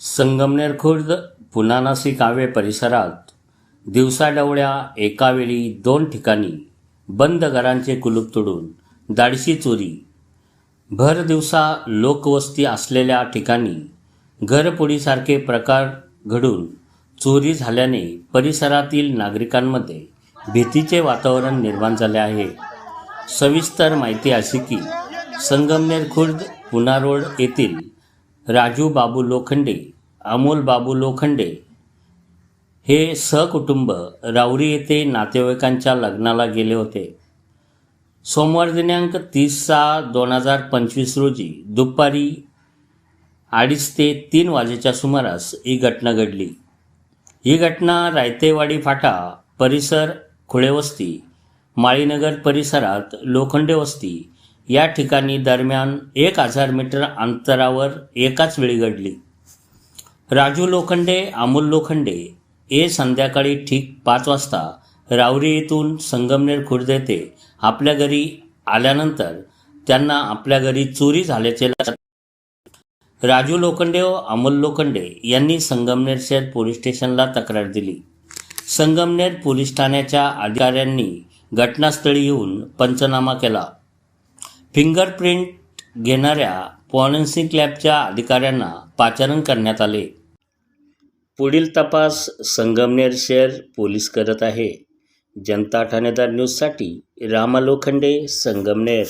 संगमनेर खुर्द पुनानासी कावे परिसरात दिवसाडवळ्या एकावेळी दोन ठिकाणी बंद घरांचे कुलूप तोडून दाडशी चोरी. भर दिवसा लोकवस्ती असलेल्या ठिकाणी घरपुडीसारखे प्रकार घडून चोरी झाल्याने परिसरातील नागरिकांमध्ये भीतीचे वातावरण निर्माण झाले आहे. सविस्तर माहिती अशी की संगमनेर खुर्द पुना रोड येथील राजू बाबू लोखंडे अमोल बाबू लोखंडे हे सहकुटुंब राऊरी येथे नातेवाईकांच्या लग्नाला गेले होते. सोमवार दिनांक तीस सहा दोन हजार पंचवीस रोजी दुपारी अडीच ते तीन वाजेच्या सुमारास ही घटना घडली. ही घटना रायतेवाडी फाटा परिसर खुळेवस्ती माळीनगर परिसरात लोखंडे वस्ती या ठिकाणी दरम्यान एक हजार मीटर अंतरावर एकाच वेळी घडली. राजू लोखंडे अमोल लोखंडे हे संध्याकाळी ठीक पाच वाजता रावरी येथून संगमनेर खुर्द येथे आपल्या घरी आल्यानंतर त्यांना आपल्या घरी चोरी झाल्याचे लक्षात राजू लोखंडे व अमोल लोखंडे यांनी संगमनेर शहर पोलीस स्टेशनला तक्रार दिली. संगमनेर पोलीस ठाण्याच्या अधिकाऱ्यांनी घटनास्थळी येऊन पंचनामा केला. फिंगरप्रिंट घेणाऱ्या फॉरेन्सिक लॅबच्या अधिकाऱ्यांना पाचारण करण्यात आले. पुढील तपास संगमनेर शहर पोलीस करत आहे. जनता ठाणेदार न्यूजसाठी रामा लोखंडे संगमनेर.